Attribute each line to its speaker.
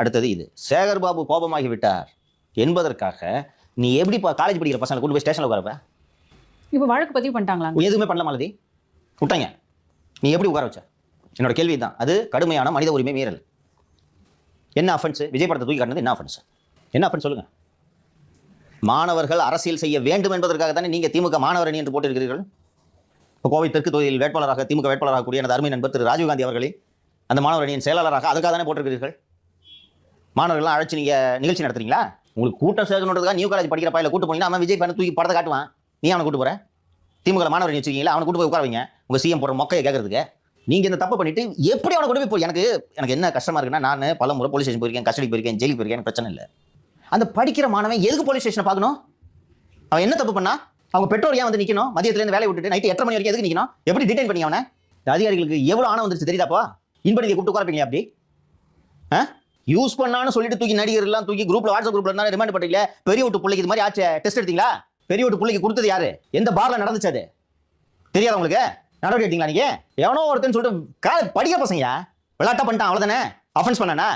Speaker 1: அடுத்தது இது. சேகர் பாபு கோபமாகி விட்டார் என்பதற்காக நீ எப்படி காலேஜ் படிக்கிற பசங்களை கொண்டு போய் ஸ்டேஷனில் உட்காரப்ப
Speaker 2: இப்போ வழக்கு பதிவு பண்ணிட்டாங்களாங்க?
Speaker 1: எதுவுமே பண்ணல மாலதி. விட்டாங்க. நீ எப்படி உட்கார வச்ச? என்னோட கேள்வி தான் அது கடுமையான மனித உரிமை மீறல். என்ன அஃபென்ஸ் விஜய் படத்தை தூக்கி காட்டினது என்ன அஃபென்ஸ் என்ன அஃபென்ஸ் சொல்லுங்க? மாணவர்கள் அரசியல் செய்ய வேண்டும் என்பதற்காக தானே நீங்க திமுக மாணவர் அணி என்று போட்டிருக்கிறீர்கள்? இப்போ கோவை தெற்கு தொகுதியில் வேட்பாளராக திமுக வேட்பாளராக கூடிய எனது அருமை நண்பர் திரு ராஜீவ்காந்தி அவர்களை அந்த மாணவர் அணியின் செயலாளராக அதுக்காக தானே போட்டிருக்கிறீர்கள்? மாணவர்கள்லாம் அழைச்சி நீங்கள் நிகழ்ச்சி நடத்துறீங்களா? உங்களுக்கு கூட்டம் சேர்க்கணுன்றதுக்காக நியூ காலேஜ் படிக்கிற பையில கூட்டு போனீங்கன்னா அவன் விஜய் பண்ண தூக்கி படத்தை காட்டுவான். நீ அவனை கூட்டு போற? திமுக மாணவர் வச்சிருக்கீங்களா அவனை கூட்டு போய் உட்கார வைங்க. உங்கள் சிஎம் போடுற மொக்கையை கேட்கறதுக்கு நீங்கள் இந்த தப்பு பண்ணிட்டு எப்படி அவனை கொண்டு போய் எனக்கு எனக்கு என்ன கஷ்டமா இருக்குன்னா நான் பல முறை போலீஸ் ஸ்டேஷன் போயிருக்கேன் கஸ்டடி போயிருக்கேன் ஜெயிலுக்கு போயிருக்கேன் பிரச்சனை இல்லை. அந்த படிக்கிற மாணவன் எதுக்கு போலீஸ் ஸ்டேஷனை பார்க்கணும்? அவன் என்ன தப்பு பண்ணா? அவங்க பெற்றோர் ஏன் வந்து நிற்கணும் மதியத்துலேருந்து வேலை வேலையை விட்டுட்டு நைட்டு எட்டரை மணி வரைக்கும் எதுக்கு நிற்கணும் எப்படி டிடைன் பண்ணி அவனை? அதிகாரிகளுக்கு எவ்வளோ ஆணம் வந்துருச்சு தெரியுதாப்பா இன்படி கூப்பிட்டு உட்காரப்பீங்க அப்படி? ஆ? யூஸ் பண்ணான்னு சொல்லிட்டு தூக்கி நடிகர் எல்லாம் தூக்கி குரூப்ல வாட்ஸ்அப் குரூப்ல இருந்தாலும் ரிமைண்ட் பண்ணீங்களே பெரிய வீட்டு பிள்ளைக்கு இது மாதிரி ஆச்சு? டெஸ்ட் எடுத்தீங்களா? பெரிய வீட்டு பிள்ளைக்கு கொடுத்தது யாரு? எந்த பார்ல நடந்துச்சு அது? தெரியாத உங்களுக்கு? நடவடிக்கை எடுத்தீங்களா நீங்க? எவனோ ஒருத்தன் சொல்லிட்டு கால படிக்க பசங்க விளையாட்டா பண்ணிட்டான் அவ்வளவுதானே? அஃபென்ஸ் பண்ணானா?